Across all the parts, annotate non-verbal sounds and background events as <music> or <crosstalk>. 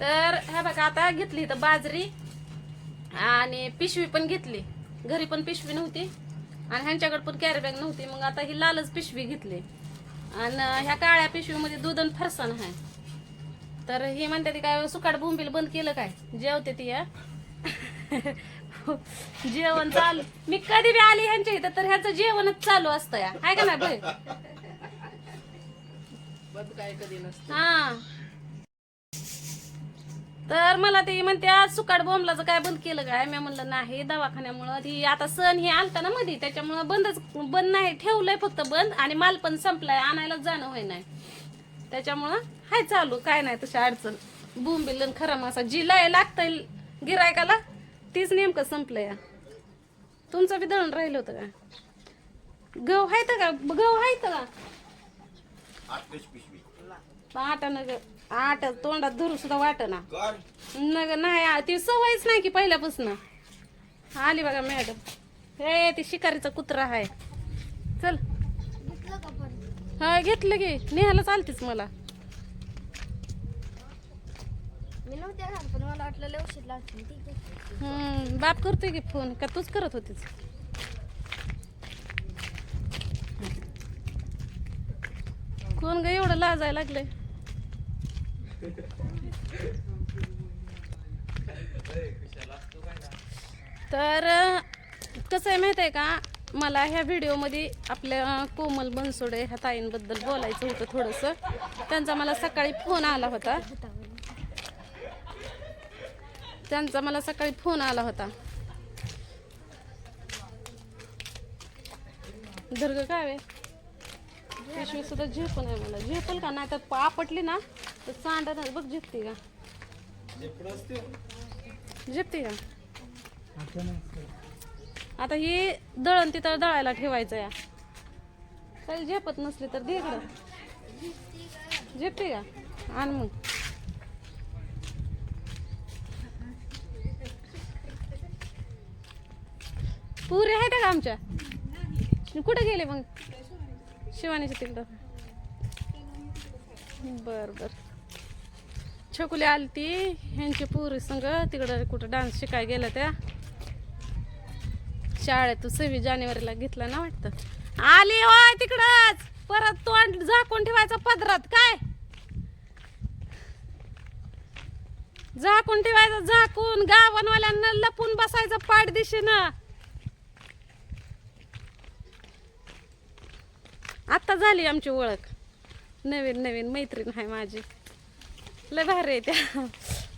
तर ह्या बघा आता घेतली इथं बाजरी आणि पिशवी पण घेतली. घरी पण पिशवी नव्हती आणि ह्यांच्याकडे पण कॅरी बॅग नव्हती. मग आता ही लालच पिशवी घेतली. आणि ह्या काळ्या पिशवीमध्ये दूध आणि फरसाण आहे. तर ही म्हणते ती काय सुकाट बोंबील बंद केलं काय? जेवते ती या <laughs> जेवण चालू. मी कधी बी आली ह्यांच्या इथं तर ह्यांचं जेवणच चालू असतं या. आहे का नाही नसतं. हा. तर मला ते म्हणते आज सुकाट बोंबलाचं काय बंद केलं काय? मी म्हणलं नाही दवाखान्यामुळं ती आता सण हे आलता ना मध्ये त्याच्यामुळं बंदच बंद नाही ठेवलंय फक्त बंद आणि माल पण संपलाय आणायलाच जाणं होय नाही त्याच्यामुळं हाय चालू काय नाही तशी अडचण. बोंबील खरा मासा जी लाय लागतंय गिरायकाला तीच नेमकं संपलंय. तुमचं बी दळण राहिलं होतं का? गहू आहेत का? गहू आहेत का? आठ न आठ तोंडात धरू सुद्धा वाट ना नाही ती सवयच नाही की पहिल्यापासून. आली बघा मॅडम. हे ती शिकारीचा कुत्रा आहे चल. हा घेतलं की. नेहायला चालतीच मला. मी नव्हते घाल पण मला वाटलं लय उशीर लागतील ठीक आहे. हम्म बाप करतोय की फोन. का तूच करत होतीस? कोण ग एवढं लाजायला लागलंय? तर कसं आहे माहिती आहे का? मला ह्या व्हिडिओमध्ये आपल्या कोमल बनसोडे ह्या ताईंबद्दल बोलायचं होतं थोडंसं. त्यांचा मला सकाळी फोन आला होता. त्यांचा मला सकाळी फोन आला होता. धर्ग काय वे? पिशवी सुद्धा झेपून आहे मला झेपल का? नाही तर आपटली ना? तर सांडा बघ झेपते का? झेपते का? आता ही दळण तिथं दळायला ठेवायचं या. काही झेपत नसली तर दे इकडं. झेपते का? आण मग. पुरे आहेत का आमच्या? कुठे गेले मग? शिवानीच्या तिकडं. बर बर. छकुली आलती. ह्यांची पोरी संग तिकडं कुठं डान्स शिकाय गेला त्या. शाळेत सव्वीस जानेवारीला घेतला ना वाटतं. आली होय तिकडच. परत तोंड झाकून ठेवायचं पदरात. काय? झाकून ठेवायचं झाकून गावनवाल्यांना लपून बसायचं पाठ दिशेनं आता झाली आमची ओळख. नवीन नवीन मैत्रीण आहे माझी. लय भारी आहे त्या.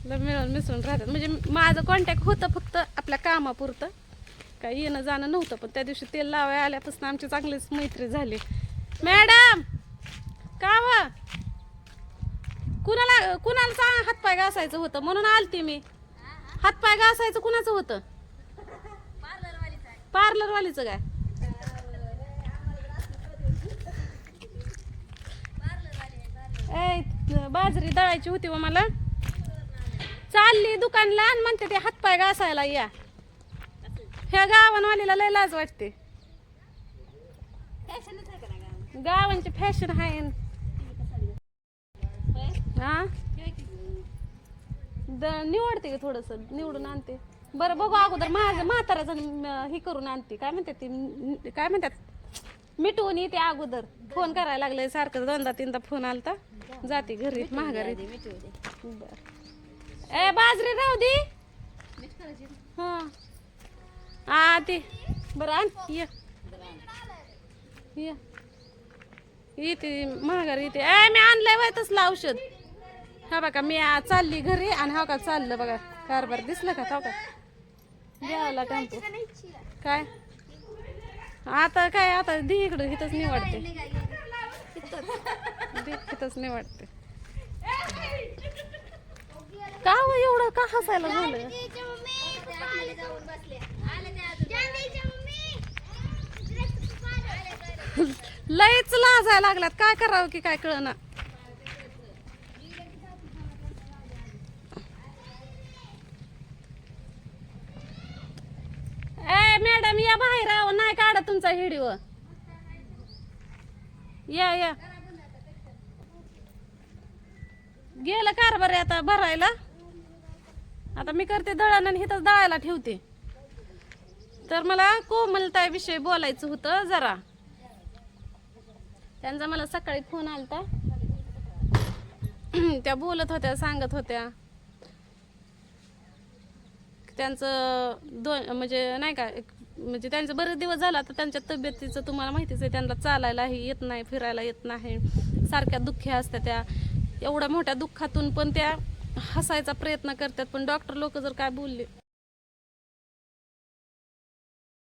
लय मिळून मिसळून राहतात. म्हणजे माझं कॉन्टॅक्ट होतं फक्त आपल्या कामापुरतं. काय येणं जाणं नव्हतं पण त्या दिवशी तेल लावाय आल्यापासून आमची चांगलीच मैत्री झाली. मॅडम! का व? कुणाला कुणाला चा- हातपाय घासायचं होतं? म्हणून आलती मी. हातपाय घासायचं कुणाचं होतं? पार्लरवालीचं काय? ए बाजरी दळायची होती व मला. चालली दुकानला आणि म्हणते ते हातपाय घासायला या. ह्या गावांवालीला लय लाज वाटते. गावांची फॅशन आहे. हा? द निवडते का थोडस निवडून आणते. बरं बघू अगोदर माझं म्हाताराचं हे करून आणते. काय म्हणतात ती? काय म्हणतात? मिटवून येते अगोदर. फोन करायला लागले सारखं. दोनदा तीनदा फोन आलता. जाते घरी महागारी बर. ए बाजरी राहू दे. हा. आ ते. बरं आण. ये. ये. येते महागारी येते. ए मी आणलंय वय तसलं औषध. हा बघा मी चालली घरी आणि हा का चाललं बघा. कारभार दिसलं का? हा का द्यावला टेम्पो. काय? आता काय आता दे इकडं इथंच निवडते. दे इथंच निवडते का हो एवढं? का हसायला झालं? लयच लाजायला लागल्यात. काय करावं की काय कळना? ए मॅडम या बाहेर आहो नाही काढा तुमचा व्हिडिओ. या या. गेलं कारभार आता भरायला. आता मी करते दळण आणि इथं दळायला ठेवते. तर मला कोमलताईविषयी बोलायचं होतं जरा. त्यांचा मला सकाळी फोन आलता. <clears throat> त्या बोलत होत्या सांगत होत्या. त्यांचं दोन म्हणजे नाही का म्हणजे त्यांचं बरेच दिवस झाला तर त्यांच्या तब्येतीचं तुम्हाला माहितीच आहे त्यांना चालायलाही येत नाही फिरायला येत नाही. सारख्या दुःखी असत्या त्या. एवढ्या मोठ्या दुःखातून पण त्या हसायचा प्रयत्न करतात. पण डॉक्टर लोक जर काय बोलले